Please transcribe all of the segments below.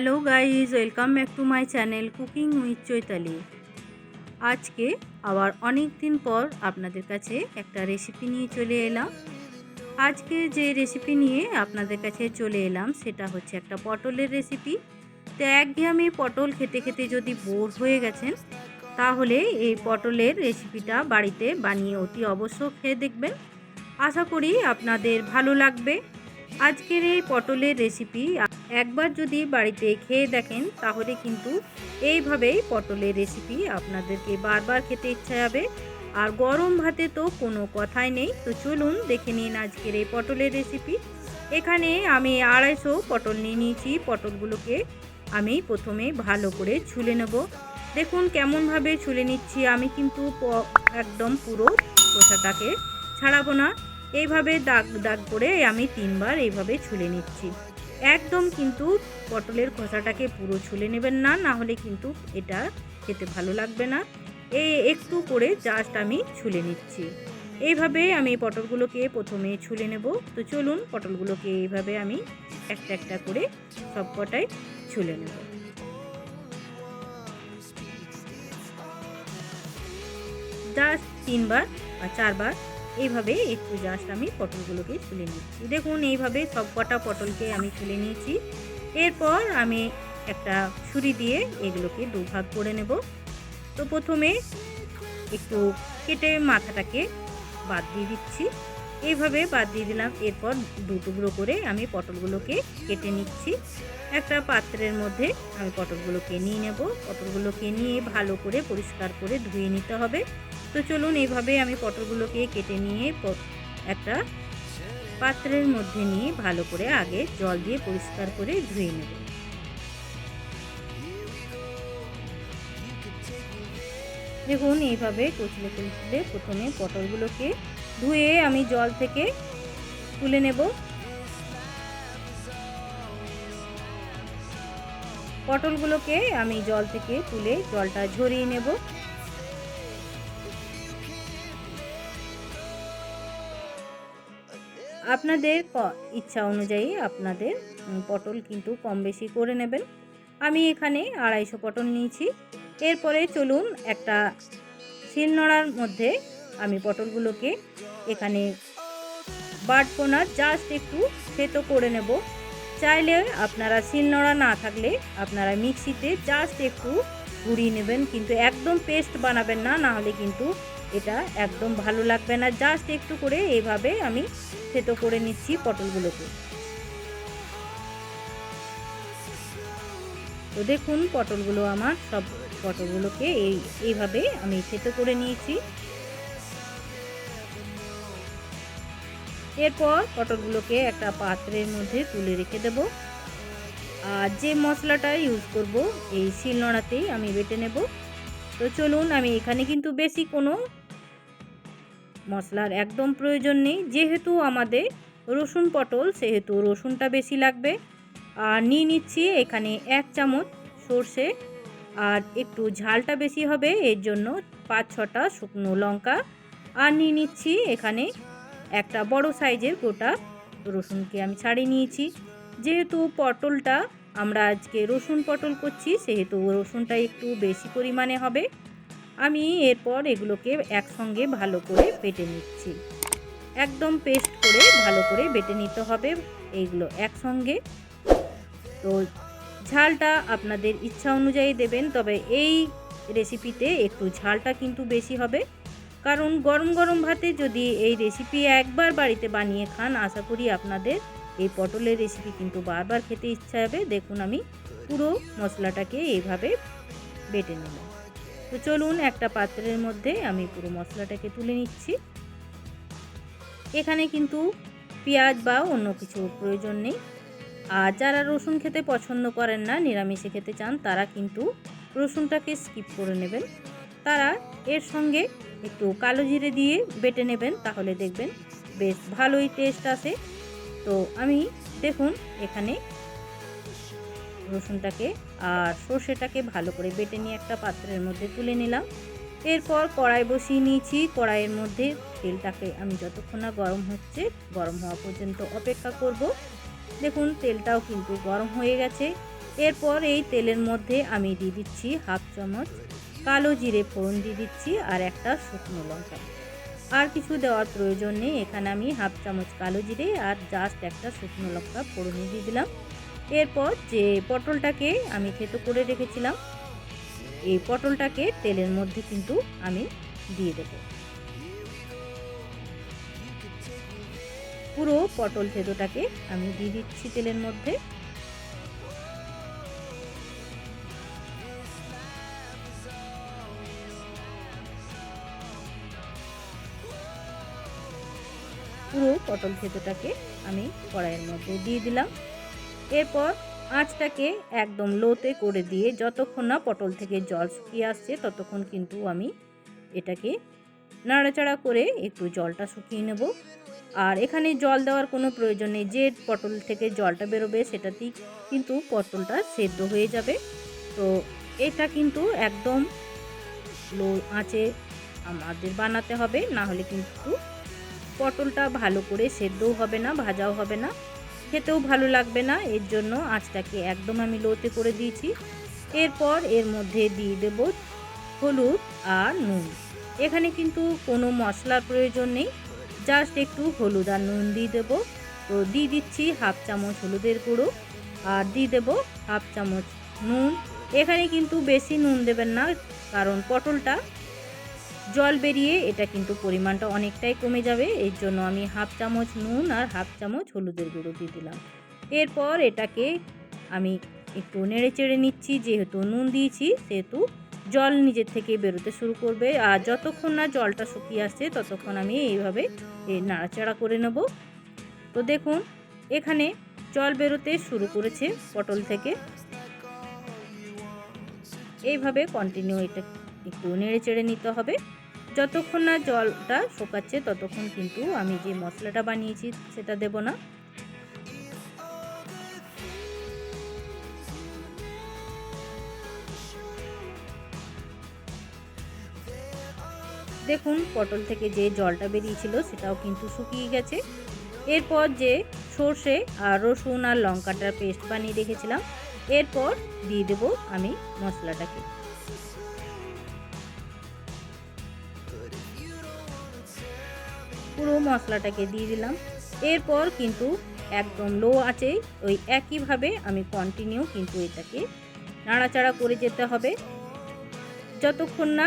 Hello guys welcome back to my channel cooking with Chaitali. আজকে আবার অনেক দিন পর আপনাদের কাছে একটা রেসিপি নিয়ে চলে এলাম। আজকে যে রেসিপি নিয়ে আপনাদের কাছে চলে এলাম, সেটা হচ্ছে একটা পটলের রেসিপি তো একঘেয়েমি পটল খেতে খেতে যদি বোর হয়ে গেছেন, তাহলে এই পটলের রেসিপিটা বাড়িতে বানিয়ে অতি অবশ্য খেয়ে দেখবেন। আশা করি আপনাদের ভালো লাগবে। আজকের এই পটলের রেসিপি একবার যদি বাড়িতে খেয়ে দেখেন, তাহলে কিন্তু এইভাবেই পটলের রেসিপি আপনাদেরকে বারবার খেতে ইচ্ছা যাবে। আর গরম ভাতে তো কোনো কথাই নেই। তো চলুন দেখে নিন আজকের এই পটলের রেসিপি এখানে আমি আড়াইশো পটল নিয়ে নিয়েছি। পটলগুলোকে আমি প্রথমে ভালো করে ছুলে নেব। দেখুন কেমনভাবে ছুলে নিচ্ছি। আমি কিন্তু একদম পুরো খোসাটাকে ছাড়াবো না। এইভাবে দাগ দাগ করে আমি তিনবার এইভাবে ছুলে নিচ্ছি। একদম কিন্তু পটলের খোসাটাকে পুরো ছুলে নেবেন না না হলে কিন্তু এটা খেতে ভালো লাগবে না। এই একটু করে জাস্ট আমি ছুলে নিচ্ছি। এইভাবে আমি পটলগুলোকে প্রথমে ছুলে নেব। তো চলুন পটলগুলোকে এইভাবে আমি একটা একটা করে সব কটাই ছুলে নেব। জাস্ট তিনবার বা চারবার এইভাবে একটু জাস্ট আমি পটলগুলোকে তুলে নিচ্ছি। দেখুন, এইভাবে সব কটা পটলকে আমি তুলে নিয়েছি। এরপর আমি একটা ছুরি দিয়ে এগুলোকে দুভাগ করে নেব। তো প্রথমে একটু কেটে মাথাটাকে বাদ দিয়ে দিচ্ছি। এইভাবে বাদ দিয়ে দিলাম। এরপর দু টুকরো করে আমি পটলগুলোকে কেটে নিচ্ছি। একটা পাত্রের মধ্যে আমি পটলগুলোকে নিয়ে নেব। পটলগুলোকে নিয়ে ভালো করে পরিষ্কার করে ধুয়ে নিতে হবে। তো চলুন এইভাবে আমি পটলগুলোকে কেটে নিয়ে একটা পাত্রের মধ্যে নিয়ে ভালো করে আগে জল দিয়ে পরিষ্কার করে ধুয়ে নেব। দেখুন এইভাবে কচলে কচলে প্রথমে পটলগুলোকে ধুয়ে আমি জল থেকে তুলে নেব। পটলগুলোকে আমি জল থেকে তুলে জলটা ঝরিয়ে নেব। আপনাদের ইচ্ছা অনুযায়ী আপনাদের পটল কিন্তু কম বেশি করে নেবেন। আমি এখানে আড়াইশো পটল নিয়েছি। এরপরে চলুন একটা শিলনোড়ার মধ্যে আমি পটলগুলোকে এখানে বাটবো জাস্ট একটু থেতো করে নেব। চাইলে আপনারা শিলনোড়া না থাকলে আপনারা মিক্সিতে জাস্ট একটু ঘুরিয়ে নেবেন। কিন্তু একদম পেস্ট বানাবেন না না হলে কিন্তু এটা একদম ভালো লাগবে না। জাস্ট একটু করে এইভাবে আমি থেতো করে নিচ্ছি পটলগুলোকে। তো দেখুন পটলগুলো আমার, সব পটলগুলোকে এই, এইভাবে আমি থেতো করে নিয়েছি। এরপর পটলগুলোকে একটা পাত্রের মধ্যে তুলে রেখে দেব। আর যে মশলাটা ইউজ করব, এই শিলনোড়াতেই আমি বেটে নেব। তো চলুন, আমি এখানে কিন্তু বেশি কোনো মশলার একদম প্রয়োজন নেই, যেহেতু আমাদের রসুন পটল, সেহেতু রসুনটা বেশি লাগবে। আর নিয়ে নিচ্ছি এখানে এক চামচ সর্ষে, আর একটু ঝালটা বেশি হবে, এর জন্য পাঁচ ছটা শুকনো লঙ্কা। আর নিয়ে নিচ্ছি এখানে একটা বড় সাইজের গোটা রসুনকে আমি ছাড়িয়ে নিয়েছি। যেহেতু পটলটা আমরা আজকে রসুন পটল করছি, সেহেতু রসুনটা একটু বেশি পরিমাণে হবে। আমি এরপর এগুলোকে একসঙ্গে ভালো করে বেটে নিচ্ছি। একদম পেস্ট করে ভালো করে বেটে নিতে হবে এইগুলো একসঙ্গে। তো ঝালটা আপনাদের ইচ্ছা অনুযায়ী দেবেন, তবে এই রেসিপিতে একটু ঝালটা কিন্তু বেশি হবে। কারণ গরম গরম ভাতে যদি এই রেসিপি একবার বাড়িতে বানিয়ে খান, আশা করি আপনাদের এই পটলের রেসিপি কিন্তু বারবার খেতে ইচ্ছা হবে। দেখুন আমি পুরো মশলাটাকে এইভাবে বেটে নিলাম। তো চলুন একটা পাত্রের মধ্যে আমি পুরো মশলাটাকে তুলে নিচ্ছি। এখানে কিন্তু পেঁয়াজ বা অন্য কিছু প্রয়োজন নেই। আর যারা রসুন খেতে পছন্দ করেন না, নিরামিষে খেতে চান, তারা কিন্তু রসুনটাকে স্কিপ করে নেবেন। তারা এর সঙ্গে একটু কালো জিরে দিয়ে বেটে নেবেন, তাহলে দেখবেন বেশ ভালোই টেস্ট আসে। তো আমি দেখুন, এখানে রসুনটাকে আর সর্ষেটাকে ভালো করে বেটে নিয়ে একটা পাত্রের মধ্যে তুলে নিলাম। এরপর কড়াই বসিয়ে নিয়েছি। কড়াইয়ের মধ্যে তেলটাকে আমি যতক্ষণ না গরম হচ্ছে, গরম হওয়া পর্যন্ত অপেক্ষা করব। দেখুন, তেলটাও কিন্তু গরম হয়ে গেছে। এরপর এই তেলের মধ্যে আমি দিয়ে দিচ্ছি হাফ চামচ কালো জিরে ফোড়ন দিয়ে দিচ্ছি আর একটা শুকনো লঙ্কা। আর কিছু দেওয়ার প্রয়োজন নেই। এখানে আমি হাফ চামচ কালো জিরে আর জাস্ট একটা শুকনো লঙ্কা ফোড়নে দিয়ে দিলাম। এরপর যে পটলটাকে আমি থেতো করে রেখেছিলাম, এই পটলটাকে তেলের মধ্যে কিন্তু আমি দিয়ে দেব। পুরো পটল থেতোটাকে আমি দিয়ে দিচ্ছি তেলের মধ্যে। পুরো পটল থেতোটাকে আমি কড়াইয়ের মধ্যে দিয়ে দিলাম। এরপর আঁচটাকে একদম লোতে করে দিয়ে যতক্ষণ না পটল থেকে জল শুকিয়ে আসছে ততক্ষণ কিন্তু আমি এটাকে নাড়াচাড়া করে একটু জলটা শুকিয়ে নেব। আর এখানে জল দেওয়ার কোনো প্রয়োজন নেই। যে পটল থেকে জলটা বেরোবে সেটাতেই কিন্তু পটলটা সেদ্ধ হয়ে যাবে। তো এটা কিন্তু একদম লো আঁচে আমাদের বানাতে হবে। না হলে কিন্তু পটলটা ভালো করে সেদ্ধও হবে না, ভাজাও হবে না। খেতেও ভালো লাগবে না, এর জন্য আঁচটাকে একদম আমি লোতে করে দিয়েছি। এরপর এর মধ্যে দিয়ে দেব হলুদ আর নুন। এখানে কিন্তু কোনো মশলার প্রয়োজন নেই, জাস্ট একটু হলুদ আর নুন দিয়ে দেবো। তো দিয়ে দিচ্ছি হাফ চামচ হলুদের গুঁড়ো আর দিয়ে দেবো হাফ চামচ নুন। এখানে কিন্তু বেশি নুন দেবেন না, কারণ পটলটা জল বেরিয়ে এটা কিন্তু পরিমাণটা অনেকটাই কমে যাবে। এর জন্য আমি হাফ চামচ নুন আর হাফ চামচ হলুদের গুঁড়ো দিয়ে দিলাম। এরপর এটাকে আমি একটু নেড়ে চেড়ে নিচ্ছি, যেহেতু নুন দিয়েছি, সেহেতু জল নিজের থেকে বেরোতে শুরু করবে। আর যতক্ষণ না জলটা শুকিয়ে আসছে, ততক্ষণ আমি এইভাবে নাড়াচাড়া করে নেব। তো দেখুন, এখানে জল বেরোতে শুরু করেছে পটল থেকে। এইভাবে কন্টিনিউ এটা একটু নেড়ে চেড়ে নিতে হবে। যতক্ষণ না জলটা শোকাচ্ছে ততক্ষণ কিন্তু আমি যে মশলাটা বানিয়েছি সেটা দেব না। দেখুন, পটল থেকে যে জলটা বেরিয়েছিল সেটাও কিন্তু শুকিয়ে গেছে। এরপর যে সর্ষে আর রসুন আর লঙ্কাটার পেস্ট বানিয়ে রেখেছিলাম, এরপর দিয়ে দেব আমি মশলাটাকে। পুরো মশলাটাকে দিয়ে দিলাম। এরপর কিন্তু একদম লো আঁচেই ওই একইভাবে আমি কন্টিনিউ কিন্তু এটাকে নাড়াচাড়া করে যেতে হবে। যতক্ষণ না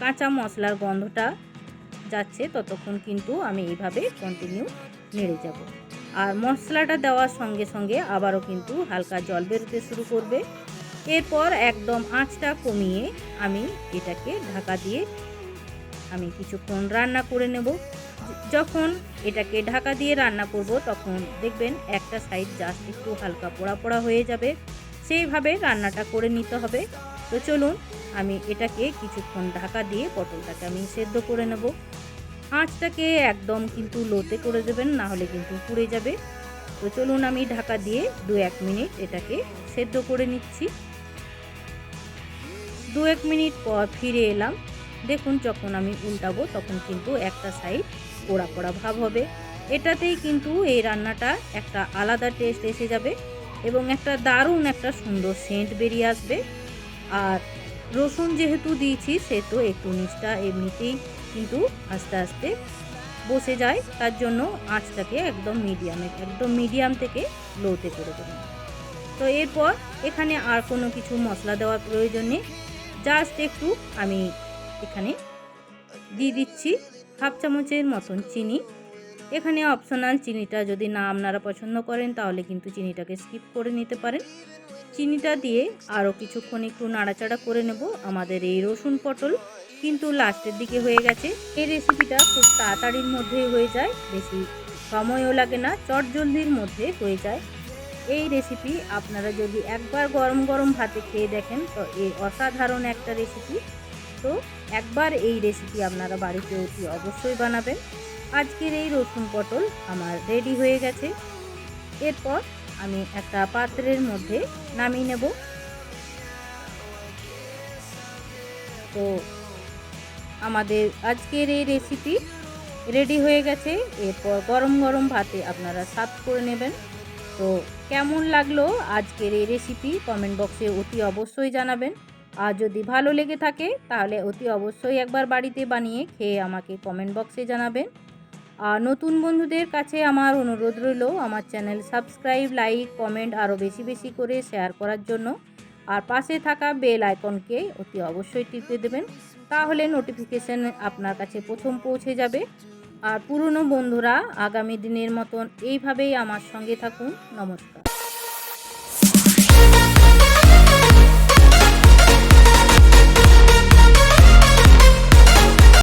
কাঁচা মশলার গন্ধটা যাচ্ছে, ততক্ষণ কিন্তু আমি এইভাবে কন্টিনিউ নেড়ে যাব। আর মশলাটা দেওয়ার সঙ্গে সঙ্গে আবারও কিন্তু হালকা জল বেরোতে শুরু করবে। এরপর একদম আঁচটা কমিয়ে আমি এটাকে ঢাকা দিয়ে আমি কিছুক্ষণ রান্না করে নেব। যখন এটাকে ঢাকা দিয়ে রান্না করব, তখন দেখবেন একটা সাইড জাস্ট একটু হালকা পোড়া পোড়া হয়ে যাবে। সেইভাবে রান্নাটা করে নিতে হবে। তো চলুন, আমি এটাকে কিছুক্ষণ ঢাকা দিয়ে পটলটাকে আমি সেদ্ধ করে নেব। আঁচটাকে একদম কিন্তু লোতে করে দেবেন, না হলে কিন্তু পুড়ে যাবে। তো চলুন, আমি ঢাকা দিয়ে দু এক মিনিট এটাকে সেদ্ধ করে নিচ্ছি। দু এক মিনিট পর ফিরে এলাম। দেখুন, যখন আমি উল্টাবো, তখন কিন্তু একটা সাইড পোড়া পোড়া ভাব হবে। এটাতেই কিন্তু এই রান্নাটা একটা আলাদা টেস্ট এসে যাবে এবং একটা দারুণ একটা সুন্দর সেন্ট বেরিয়ে আসবে। আর রসুন যেহেতু দিয়েছি সেহেতু একটু নিচটা এমনিতেই কিন্তু আস্তে আস্তে বসে যায়। তার জন্য আঁচটাকে একদম মিডিয়ামে একদম মিডিয়াম থেকে লোতে করে দেবেন তো এরপর এখানে আর কোনো কিছু মশলা দেওয়ার প্রয়োজন নেই। জাস্ট একটু আমি এখানে দিয়ে দিচ্ছি। হাফ চামচের মতন চিনি। এখানে অপশনাল চিনিটা যদি না আপনারা পছন্দ করেন, তাহলে কিন্তু চিনিটাকে স্কিপ করে নিতে পারেন। চিনিটা দিয়ে আরও কিছুক্ষণ একটু নাড়াচাড়া করে নেব আমাদের এই রসুন পটল। কিন্তু লাস্টের দিকে হয়ে গেছে। এই রেসিপিটা খুব তাড়াতাড়ির মধ্যে হয়ে যায়। বেশি সময়ও লাগে না চটজলদির মধ্যে হয়ে যায়। এই রেসিপি আপনারা যদি একবার গরম গরম ভাতে খেয়ে দেখেন, তো এই অসাধারণ একটা রেসিপি তো একবার এই রেসিপি আপনারা বাড়িতে অতি অবশ্যই বানাবেন। আজকের এই রসুন পটল আমার রেডি হয়ে গেছে। এরপর আমি একটা পাত্রের মধ্যে নামিয়ে নেব। তো আমাদের আজকের এই রেসিপি রেডি হয়ে গেছে। এরপর গরম গরম ভাতে আপনারা সার্ভ করে নেবেন। তো কেমন লাগল আজকের এই রেসিপি কমেন্ট বক্সে অতি অবশ্যই জানাবেন। আর যদি ভালো লেগে থাকে, তাহলে অতি অবশ্যই একবার বাড়িতে বানিয়ে খেয়ে আমাকে কমেন্ট বক্সে জানাবেন। আর নতুন বন্ধুদের কাছে আমার অনুরোধ রইল, আমার চ্যানেল সাবস্ক্রাইব লাইক কমেন্ট আরও বেশি বেশি করে শেয়ার করার জন্য। আর পাশে থাকা বেল আইকনকে অতি অবশ্যই টিপে দেবেন, তাহলে নোটিফিকেশান আপনার কাছে প্রথম পৌঁছে যাবে। আর পুরনো বন্ধুরা, আগামী দিনের মতন এইভাবেই আমার সঙ্গে থাকুন। নমস্কার।